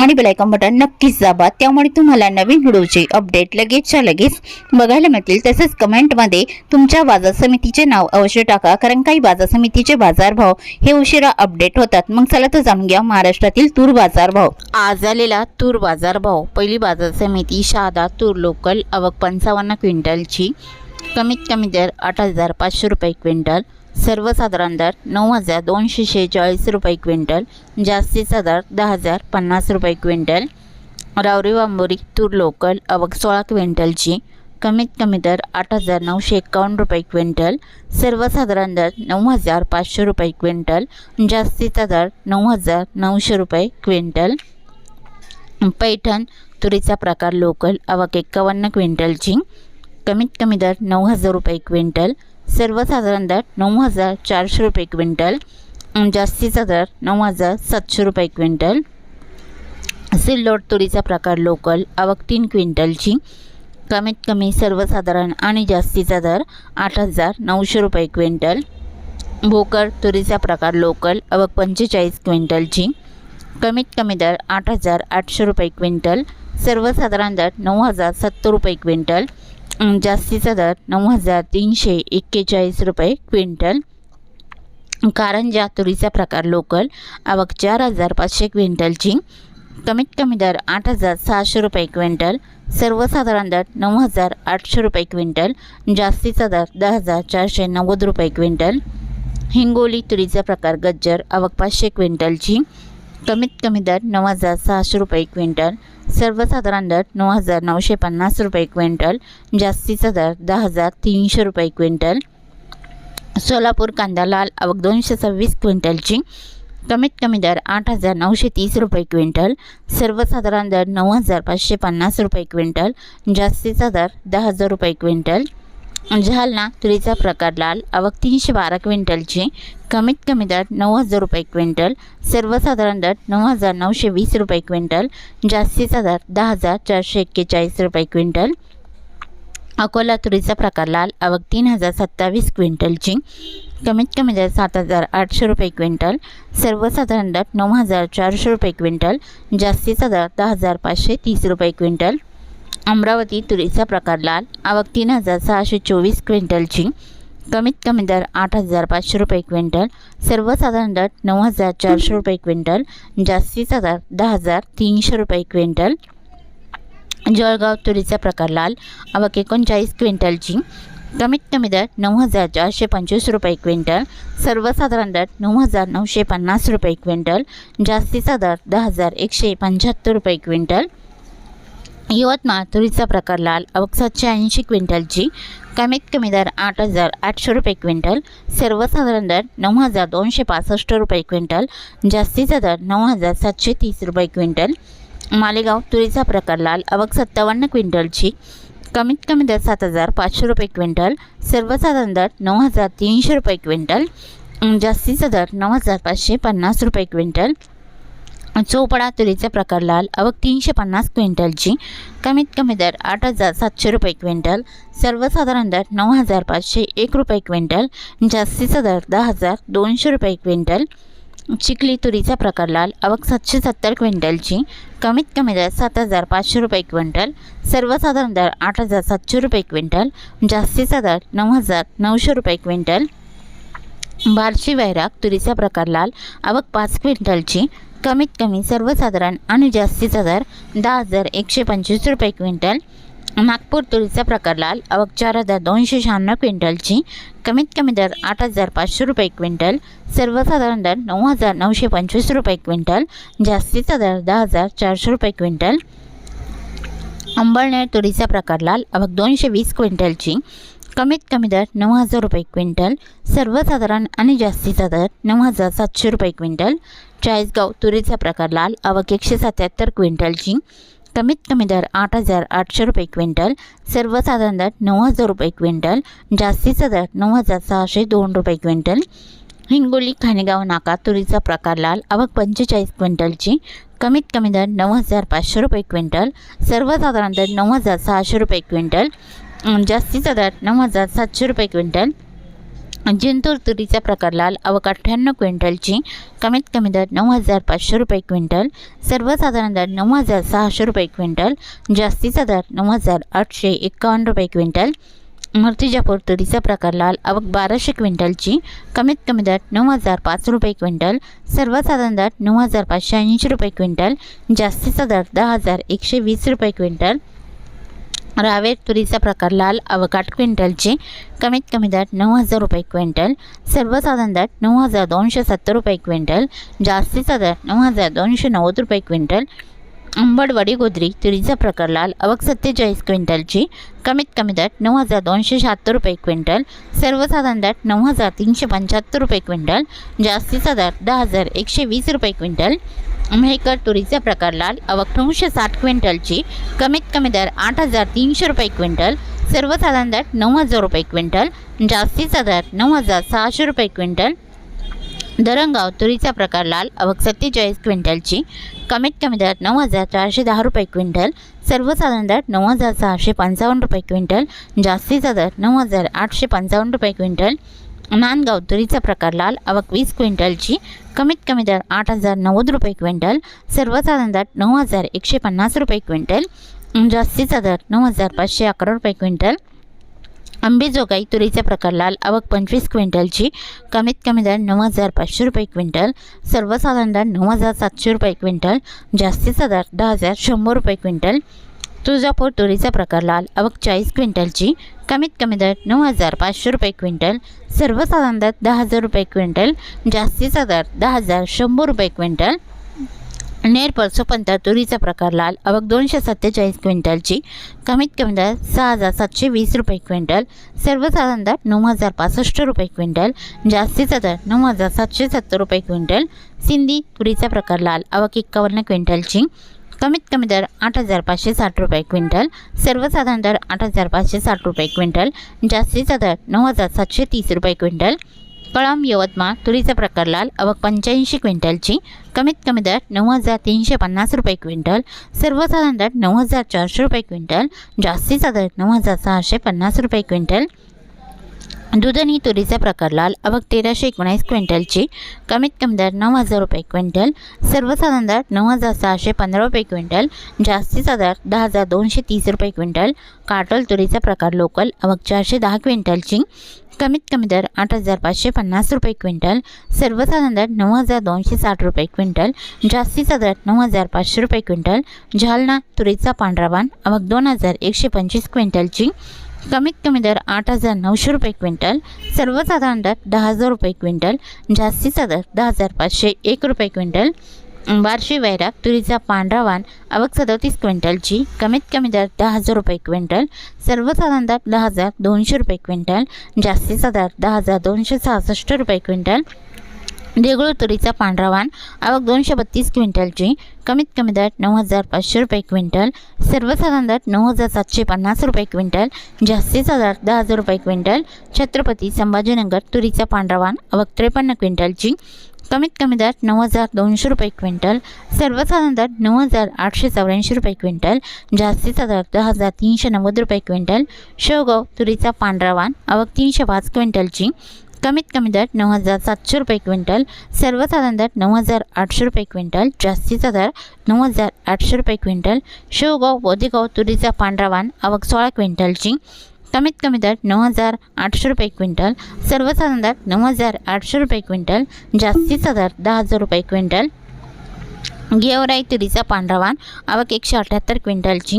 आणि bell icon button नक्कीच दाबा. त्यामुळे तुम्हाला नवीन व्हिडिओचे अपडेट लगेचच्या लगेच बघायला मिळतील. तसेच कमेंटमध्ये तुमच्या बाजार समितीचे नाव अवश्य टाका. कारण काही बाजार समितीचे बाजारभाव हे उशिरा अपडेट होतात. मग चला तर जाणून घ्या महाराष्ट्रातील तूर बाजारभाव आज आलेला तूर बाजारभाव पहिली बाजार समिती शहादा तूर लोकल आवक पंचावन्न क्विंटलची. कमीत कमी दर आठ हजार पाचशे रुपये क्विंटल. सर्वसाधारण दर नऊ हजार दोनशे शेहेचाळीस रुपये क्विंटल जास्तीचा दर दहा हजार पन्नास रुपये क्विंटल. रावरी वांबोरी तूर लोकल आवक सोळा क्विंटलची कमीत कमी दर आठ हजार नऊशे एकावन्न रुपये क्विंटल. सर्वसाधारण दर नऊ हजार पाचशे रुपये क्विंटल जास्तीचा दर नऊ हजार नऊशे रुपये क्विंटल. पैठण तुरीचा प्रकार लोकल आवक एक्कावन्न क्विंटलची कमीत कमी दर नऊ हजार रुपये क्विंटल. सर्वसाधारण दर नऊ हजार चारशे रुपये क्विंटल जास्तीचा दर नऊ हजार सातशे रुपये क्विंटल. सिल्लोड तुरीचा प्रकार लोकल आवक तीन क्विंटलची. कमीत कमी सर्वसाधारण आणि जास्तीचा दर आठ हजार नऊशे रुपये क्विंटल. भोकर तुरीचा प्रकार लोकल आवक पंचेचाळीस क्विंटलची. कमीत कमी दर आठ हजार आठशे रुपये क्विंटल. सर्वसाधारण दर नऊ हजार सत्तर रुपये क्विंटल. जास्तीचा दर नऊ हजार तीनशे एक्केचाळीस रुपये क्विंटल. कारंजा तुरीचा प्रकार लोकल आवक चार हजार पाचशे क्विंटलची. कमीत कमी दर आठ हजार सहाशे रुपये क्विंटल. सर्वसाधारण दर नऊ हजार आठशे रुपये क्विंटल. जास्तीचा दर दहा हजार चारशे नव्वद रुपये क्विंटल. हिंगोली तुरीचा प्रकार गज्जर आवक पाचशे क्विंटलची. कमीत कमी दर नऊ हजार सहाशे रुपये क्विंटल. सर्वसाधारण दर नऊ हजार नऊशे पन्नास रुपये क्विंटल जास्तीचा दर दहा हजार तीनशे रुपये क्विंटल. सोलापूर कांदा लाल आवक दोनशे सव्वीस क्विंटलची कमीत कमी दर आठ हजार नऊशे तीस रुपये क्विंटल. सर्वसाधारण दर नऊ हजार पाचशे पन्नास रुपये क्विंटल जास्तीचा दर दहा हजार रुपये क्विंटल. जालना तुरीचा प्रकार लाल. आवक तीनशे बारा क्विंटलची. कमीत कमी दर नऊ हजार रुपये क्विंटल. सर्वसाधारण दर नऊ हजार नऊशे वीस रुपये क्विंटल. जास्तीचा दर दहा हजार चारशे एक्केचाळीस रुपये क्विंटल. अकोला तुरीचा प्रकार लाल. आवक तीन हजार सत्तावीस क्विंटलची. कमीत कमी दर सात हजार आठशे रुपये क्विंटल. सर्वसाधारण दर नऊ हजार चारशे रुपये क्विंटल. जास्तीचा दर दहा हजार पाचशे तीस रुपये क्विंटल. अमरावती तुरीचा प्रकार लाल. आवक तीन हजार सहाशे चोवीस क्विंटलची. कमीत कमी दर आठ हजार पाचशे रुपये क्विंटल. सर्वसाधारण दर नऊ हजार चारशे रुपये क्विंटल. जास्तीचा दर दहा हजार तीनशे रुपये क्विंटल. जळगाव तुरीचा प्रकार लाल. आवक एकोणचाळीस क्विंटलची. कमीत कमी दर नऊ हजार चारशे पंचवीस रुपये क्विंटल. सर्वसाधारण दर नऊ हजार नऊशे पन्नास रुपये क्विंटल. जास्तीचा दर दहा हजार एकशे पंच्याहत्तर रुपये क्विंटल. यवतमाळ तुरीचा प्रकार लाल आवक सातशे ऐंशी क्विंटलची कमीत कमी दर आठ हजार आठशे रुपये क्विंटल सर्वसाधारण दर नऊ हजार दोनशे पासष्ट रुपये क्विंटल जास्तीचा दर नऊ हजार सातशे तीस रुपये क्विंटल. मालेगाव तुरीचा प्रकार लाल अवघ सत्तावन्न क्विंटलची कमीत कमी दर सात हजार पाचशे रुपये क्विंटल सर्वसाधारण दर नऊ हजार तीनशे रुपये क्विंटल. जास्तीचा दर नऊ हजार पाचशे पन्नास रुपये क्विंटल. चौपडा तुरीचा प्रकार लाल आवक तीनशे पन्नास क्विंटलची. कमीत कमी दर आठ हजार सातशे रुपये क्विंटल. सर्वसाधारण दर नऊ हजार पाचशे एक रुपये क्विंटल. जास्तीचा दर दहा हजार दोनशे रुपये क्विंटल. चिखली तुरीचा प्रकार लाल आवक सातशे सत्तर क्विंटलची. कमीत कमी दर सात हजार पाचशे रुपये क्विंटल. सर्वसाधारण दर आठ हजार सातशे रुपये क्विंटल. जास्तीचा दर नऊ हजार नऊशे रुपये क्विंटल. बार्शी वैराग तुरीचा प्रकार लाल आवक पाच क्विंटलची. कमीत कमी सर्वसाधारण आणि जास्तीचा दर दहा हजार एकशे पंचवीस रुपये क्विंटल. नागपूर तुरीचा प्रकार लाल आवक चार हजार दोनशे शहाण्णव क्विंटलची. कमीत कमी दर आठ हजार पाचशे रुपये क्विंटल. सर्वसाधारण दर नऊ हजार नऊशे पंचवीस रुपये क्विंटल. जास्तीचा दर दहा हजार चारशे रुपये क्विंटल. अंबळनेर तुरीचा प्रकार लाल आवक दोनशे वीस क्विंटलची. कमीत कमी दर नऊ हजार रुपये क्विंटल सर्वसाधारण आणि जास्तीचा दर नऊ हजार सातशे रुपये क्विंटल चाळीसगाव तुरीचा प्रकार लाल आवक एकशे सत्याहत्तर क्विंटलची कमीत कमी दर आठ हजार आठशे रुपये क्विंटल सर्वसाधारण दर नऊ हजार रुपये क्विंटल जास्तीचा दर नऊ हजार सहाशे दोन रुपये क्विंटल. हिंगोली खानेगाव नाका तुरीचा प्रकार लाल आवक पंचेचाळीस क्विंटलची कमीत कमी दर नऊ हजार पाचशे रुपये क्विंटल सर्वसाधारण दर नऊ हजार सहाशे रुपये क्विंटल जास्तीचा दर नऊ हजार सातशे रुपये क्विंटल. जिंतूर तुरीचा प्रकार लाल आवक अठ्ठ्याण्णव क्विंटलची कमीत कमी दर नऊ हजार पाचशे रुपये क्विंटल. सर्वसाधारण दर नऊ हजार सहाशे रुपये क्विंटल. जास्तीचा दर नऊ हजार आठशे एकावन्न रुपये क्विंटल. मूर्तिजापूर तुरीचा प्रकार लाल आवक बाराशे क्विंटलची कमीत कमी दर नऊ हजार पाच रुपये क्विंटल. सर्वसाधारण दर नऊ हजार पाचशे ऐंशी रुपये क्विंटल. जास्तीचा दर दहा हजार एकशे वीस रुपये क्विंटल. रावेर तुरीचा प्रकार लाल अवकाट आठ कमीत कमी दर नऊ हजार रुपये क्विंटल सर्वसाधारण दर नऊ हजार दोनशे सत्तर रुपये क्विंटल जास्तीचा दर नऊ हजार दोनशे नव्वद रुपये क्विंटल अंबडवाडी गोदरी तुरीचा प्रकार लाल अवक सत्तेचाळीस क्विंटलची कमीत कमी दर नऊ हजार दोनशे शहात्तर रुपये क्विंटल सर्वसाधारण दर नऊ हजार तीनशे पंच्याहत्तर रुपये क्विंटल जास्तीचा दर दहा हजार एकशे वीस रुपये क्विंटल मेहकर तुरीचा प्रकार लाल अवक नऊशे साठ क्विंटलची कमीत कमी दर आठ हजार तीनशे रुपये क्विंटल सर्वसाधारण दर नऊ हजार रुपये क्विंटल जास्तीचा दर नऊ हजार सहाशे रुपये क्विंटल. दरंगाव तुरीचा प्रकार लाल आवक सत्तेचाळीस क्विंटलची कमीत कमी दर नऊ हजार चारशे दहा रुपये क्विंटल सर्वसाधारण दर नऊ हजार सहाशे पंचावन्न रुपये क्विंटल जास्तीचा दर नऊ हजार आठशे पंचावन्न रुपये क्विंटल. नांदगाव तुरीचा प्रकार लाल आवक वीस क्विंटलची कमीत कमी दर आठ हजार नव्वद रुपये क्विंटल सर्वसाधारण दर नऊ हजार एकशे पन्नास रुपये क्विंटल जास्तीचा दर नऊ हजार पाचशे अकरा रुपये क्विंटल. अंबेजोगाई तुरीचा प्रकार लाल आवक पंचवीस क्विंटलची कमीत कमी दर नऊ हजार पाचशे रुपये क्विंटल सर्वसाधारण दर नऊ हजार सातशे रुपये क्विंटल जास्तीचा दर दहा हजार शंभर रुपये क्विंटल. तुळजापूर तुरीचा प्रकार लाल आवक चाळीस क्विंटलची कमीत कमी दर नऊ हजार पाचशे रुपये क्विंटल सर्वसाधारण दर दहा हजार रुपये क्विंटल जास्तीचा दर दहा हजार शंभर रुपये क्विंटल. नेर परसोपंत तुरीचा प्रकार लाल आवक दोनशे सत्तेचाळीस क्विंटलची कमीत कमी दर सहा हजार सातशे वीस रुपये क्विंटल सर्वसाधारण दर नऊ हजार पासष्ट रुपये क्विंटल जास्तीचा दर नऊ हजार सातशे सत्तर रुपये क्विंटल. सिंधी तुरीचा प्रकार लाल अवघ एक्कावन्न क्विंटलची कमीत कमी दर आठ हजार पाचशे साठ रुपये क्विंटल सर्वसाधारण दर आठ हजार पाचशे साठ रुपये क्विंटल जास्तीचा दर नऊ हजार सातशे तीस रुपये क्विंटल. कळम यवतमाळ तुरीचा प्रकार लाल अवक पंच्याऐंशी क्विंटलची कमीत कमी दर नऊ हजार तीनशे पन्नास रुपये क्विंटल सर्वसाधारण दर नऊ हजार चारशे रुपये क्विंटल जास्तीचा दर नऊ हजार सहाशे पन्नास रुपये क्विंटल. दुधनी तुरीचा प्रकार लाल अवघ तेराशे एकोणीस क्विंटलची कमीत कमी दर नऊ हजार रुपये क्विंटल सर्वसाधारण दर नऊ हजार सहाशे पंधरा रुपये क्विंटल जास्तीचा दर दहा हजार दोनशे तीस रुपये क्विंटल काटोल तुरीचा प्रकार लोकल अवघ चारशे दहा क्विंटलची कमीत कमी दर आठ हजार पाचशे पन्नास रुपये क्विंटल सर्वसाधारण दर नऊ हजार दोनशे साठ रुपये क्विंटल जास्तीचा दर नऊ हजार पाचशे रुपये क्विंटल जालना तुरीचा पांढरा बाण आवक दोन हजार एकशे पंचवीस क्विंटलची कमीत कमी दर आठ हजार नऊशे रुपये क्विंटल सर्वसाधारण दर दहा हजार रुपये क्विंटल जास्तीचा दर दहा हजार पाचशे एक रुपये क्विंटल बारशे वैराग तुरीचा पांढरा वाण आवक सदतीस क्विंटलची कमीत कमी दर दहा हजार रुपये क्विंटल सर्वसाधारण दर दहा हजार दोनशे रुपये क्विंटल जास्तीचा दर दहा हजार दोनशे सहासष्ट रुपये क्विंटल देगळूर तुरीचा पांढरा वाण आवक दोनशे बत्तीस क्विंटलची कमीत कमी दर नऊ हजार पाचशे रुपये क्विंटल सर्वसाधारण दर नऊ हजार सातशे पन्नास रुपये क्विंटल जास्तीचा दर दहा हजार रुपये क्विंटल छत्रपती संभाजीनगर तुरीचा पांढरा वाण आवक त्रेपन्न क्विंटलची कमीत कमी दर नऊ हजार दोनशे रुपये क्विंटल सर्वसाधारण दर नऊ हजार आठशे चौऱ्याऐंशी रुपये क्विंटल जास्तीचा दर दहा हजार तीनशे नव्वद रुपये क्विंटल शेवगाव तुरीचा पांढरा वाण आवक तीनशे पाच क्विंटलची कमीत कमी दर नऊ हजार सातशे रुपये क्विंटल सर्वसाधारण दर नऊ हजार आठशे रुपये क्विंटल जास्तीचा दर नऊ हजार आठशे रुपये क्विंटल शेवगाव बोदेगाव तुरीचा पांढरा वाण आवक सोळा क्विंटलची. कमीत कमी दर नऊ हजार आठशे रुपये क्विंटल सर्वसाधारण दर नऊ हजार आठशे रुपये क्विंटल जास्तीचा दर दहा हजार रुपये क्विंटल. गेवराई तुरीचा पांढरा वाण आवक एकशे अठ्ठ्याहत्तर क्विंटलची.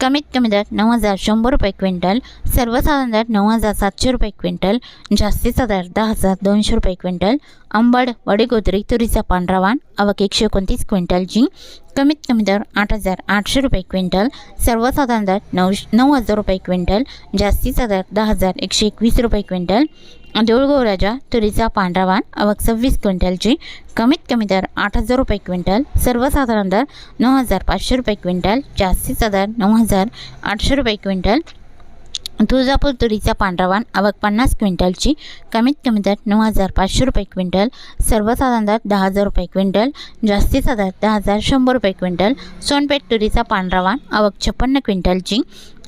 कमीत कमी दर नऊ हजार शंभर रुपये क्विंटल सर्वसाधारण दर नऊ हजार सातशे रुपये क्विंटल जास्तीचा दर दहा हजार दोनशे रुपये क्विंटल अंबड वडीगोदरी तुरीचा पांढरा वाण एकशे एकोणतीस क्विंटलची कमीत कमी दर आठ हजार आठशे रुपये क्विंटल सर्वसाधारण दर नऊ नऊ हजार रुपये क्विंटल जास्तीचा दर दहा हजार एकशे एकवीस रुपये क्विंटल देऊळगोराजा तुरीचा पांढरा वाण आवक सव्वीस क्विंटलची कमीत कमी दर आठ हजार रुपये क्विंटल सर्वसाधारण दर नऊ हजार पाचशे रुपये क्विंटल जास्तीचा दर नऊ हजार आठशे रुपये क्विंटल. तुळजापूर तुरीचा पांढरा वाण आवक पन्नास क्विंटलची कमीत कमी दर नऊ हजार पाचशे रुपये क्विंटल सर्वसाधारण दर दहा हजार रुपये क्विंटल जास्तीचा दर दहा हजार शंभर रुपये क्विंटल. सोनपेठ तुरीचा पांढरा वाण आवक छप्पन्न क्विंटलची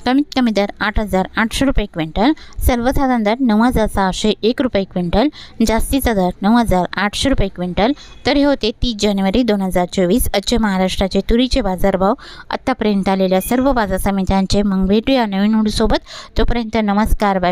कमीत कमी दर आठ हजार आठशे रुपये क्विंटल सर्वसाधारण दर नऊ हजार सहाशे एक रुपये क्विंटल जास्तीचा दर नऊ हजार आठशे रुपये क्विंटल. तर हे होते तीस जानेवारी दोन हजार चोवीस आजचे महाराष्ट्राचे तुरीचे बाजारभाव. आत्तापर्यंत आलेल्या सर्व बाजार समित्यांचे मग भेटूया नवीन सोबत तोपर्यंत नमस्कार बाय